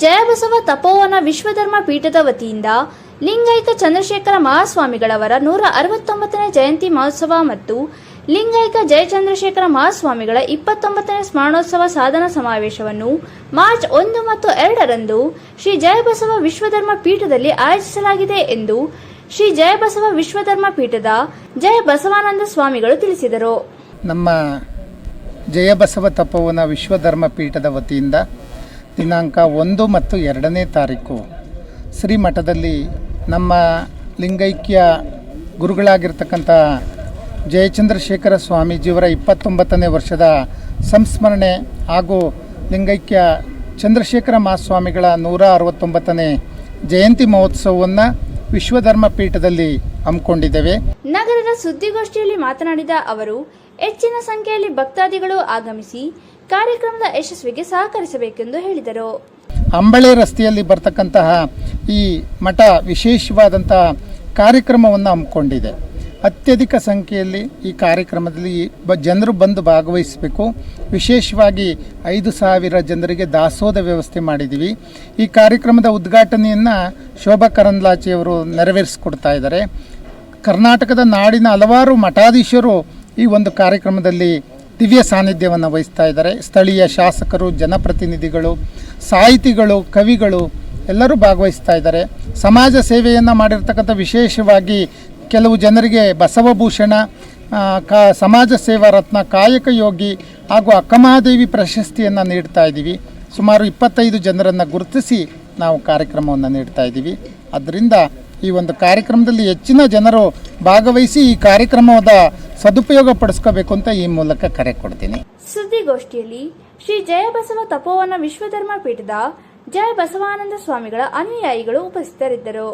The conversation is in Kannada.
ಜಯಬಸವ ತಪೋವನ ವಿಶ್ವಧರ್ಮ ಪೀಠದ ವತಿಯಿಂದ ಲಿಂಗೈಕ ಚಂದ್ರಶೇಖರ ಮಹಾಸ್ವಾಮಿಗಳವರ ನೂರ ಅರವತ್ತೊಂಬತ್ತನೇ ಜಯಂತಿ ಮಹೋತ್ಸವ ಮತ್ತು ಲಿಂಗೈಕ ಜಯಚಂದ್ರಶೇಖರ ಮಹಾಸ್ವಾಮಿಗಳ ಇಪ್ಪತ್ತೊಂಬತ್ತನೇ ಸ್ಮರಣೋತ್ಸವ ಸಾಧನ ಸಮಾವೇಶವನ್ನು ಮಾರ್ಚ್ ಒಂದು ಮತ್ತು ಎರಡರಂದು ಶ್ರೀ ಜಯಬಸವ ವಿಶ್ವಧರ್ಮ ಪೀಠದಲ್ಲಿ ಆಯೋಜಿಸಲಾಗಿದೆ ಎಂದು ಶ್ರೀ ಜಯಬಸವ ವಿಶ್ವಧರ್ಮ ಪೀಠದ ಜಯ ಬಸವಾನಂದ ಸ್ವಾಮಿಗಳು ತಿಳಿಸಿದರು. ನಮ್ಮ ಜಯಬಸವ ತಪೋವನ ವಿಶ್ವಧರ್ಮ ಪೀಠದ ವತಿಯಿಂದ ದಿನಾಂಕ ಒಂದು ಮತ್ತು ಎರಡನೇ ತಾರೀಕು. ಶ್ರೀಮಠದಲ್ಲಿ ನಮ್ಮ ಲಿಂಗೈಕ್ಯ ಗುರುಗಳಾಗಿರ್ತಕ್ಕಂಥ ಜಯಚಂದ್ರಶೇಖರ ಸ್ವಾಮೀಜಿಯವರ ಇಪ್ಪತ್ತೊಂಬತ್ತನೇ ವರ್ಷದ ಸಂಸ್ಮರಣೆ ಹಾಗೂ ಲಿಂಗೈಕ್ಯ ಚಂದ್ರಶೇಖರ ಮಹಾಸ್ವಾಮಿಗಳ ನೂರ ಅರವತ್ತೊಂಬತ್ತನೇ ಜಯಂತಿ ಮಹೋತ್ಸವವನ್ನು ವಿಶ್ವಧರ್ಮ ಪೀಠದಲ್ಲಿ ಹಮ್ಮಿಕೊಂಡಿದ್ದೇವೆ. ನಗರದ ಸುದ್ದಿಗೋಷ್ಠಿಯಲ್ಲಿ ಮಾತನಾಡಿದ ಅವರು ಹೆಚ್ಚಿನ ಸಂಖ್ಯೆಯಲ್ಲಿ ಭಕ್ತಾದಿಗಳು ಆಗಮಿಸಿ ಕಾರ್ಯಕ್ರಮದ ಯಶಸ್ವಿಗೆ ಸಹಕರಿಸಬೇಕೆಂದು ಹೇಳಿದರು. ಅಂಬಳೆ ರಸ್ತೆಯಲ್ಲಿ ಬರ್ತಕ್ಕಂತಹ ಈ ಮಠ ವಿಶೇಷವಾದಂತಹ ಕಾರ್ಯಕ್ರಮವನ್ನು ಹಮ್ಮಿಕೊಂಡಿದೆ. ಅತ್ಯಧಿಕ ಸಂಖ್ಯೆಯಲ್ಲಿ ಈ ಕಾರ್ಯಕ್ರಮದಲ್ಲಿ ಬ ಜನರು ಬಂದು ಭಾಗವಹಿಸಬೇಕು. ವಿಶೇಷವಾಗಿ ಐದು ಸಾವಿರ ಜನರಿಗೆ ದಾಸೋದ ವ್ಯವಸ್ಥೆ ಮಾಡಿದ್ದೀವಿ. ಈ ಕಾರ್ಯಕ್ರಮದ ಉದ್ಘಾಟನೆಯನ್ನು ಶೋಭಾ ಕರಂದ್ಲಾಚೆಯವರು ನೆರವೇರಿಸಿಕೊಡ್ತಾ ಇದ್ದಾರೆ. ಕರ್ನಾಟಕದ ನಾಡಿನ ಹಲವಾರು ಮಠಾಧೀಶರು ಈ ಒಂದು ಕಾರ್ಯಕ್ರಮದಲ್ಲಿ ದಿವ್ಯ ಸಾನ್ನಿಧ್ಯವನ್ನು ವಹಿಸ್ತಾ ಇದ್ದಾರೆ. ಸ್ಥಳೀಯ ಶಾಸಕರು, ಜನಪ್ರತಿನಿಧಿಗಳು, ಸಾಹಿತಿಗಳು, ಕವಿಗಳು ಎಲ್ಲರೂ ಭಾಗವಹಿಸ್ತಾ ಇದ್ದಾರೆ. ಸಮಾಜ ಸೇವೆಯನ್ನು ಮಾಡಿರ್ತಕ್ಕಂಥ ವಿಶೇಷವಾಗಿ ಕೆಲವು ಜನರಿಗೆ ಬಸವಭೂಷಣ ಕಾ, ಸಮಾಜ ಸೇವಾ ರತ್ನ, ಕಾಯಕ ಯೋಗಿ ಹಾಗೂ ಅಕ್ಕಮಹಾದೇವಿ ಪ್ರಶಸ್ತಿಯನ್ನು ನೀಡ್ತಾ ಇದ್ದೀವಿ. ಸುಮಾರು ಇಪ್ಪತ್ತೈದು ಜನರನ್ನು ಗುರುತಿಸಿ ನಾವು ಕಾರ್ಯಕ್ರಮವನ್ನು ನೀಡ್ತಾ ಇದ್ದೀವಿ. ಅದರಿಂದ ಈ ಒಂದು ಕಾರ್ಯಕ್ರಮದಲ್ಲಿ ಹೆಚ್ಚಿನ ಜನರು ಭಾಗವಹಿಸಿ ಈ ಕಾರ್ಯಕ್ರಮದ ಸದುಪಯೋಗ ಪಡಿಸ್ಕೋಬೇಕು ಅಂತ ಈ ಮೂಲಕ ಕರೆ ಕೊಡ್ತೀನಿ. ಸುದ್ದಿಗೋಷ್ಠಿಯಲ್ಲಿ ಶ್ರೀ ಜಯಬಸವ ತಪೋವನ ವಿಶ್ವಧರ್ಮ ಪೀಠದ ಜಯ ಬಸವಾನಂದ ಸ್ವಾಮಿಗಳ ಅನುಯಾಯಿಗಳು ಉಪಸ್ಥಿತರಿದ್ದರು.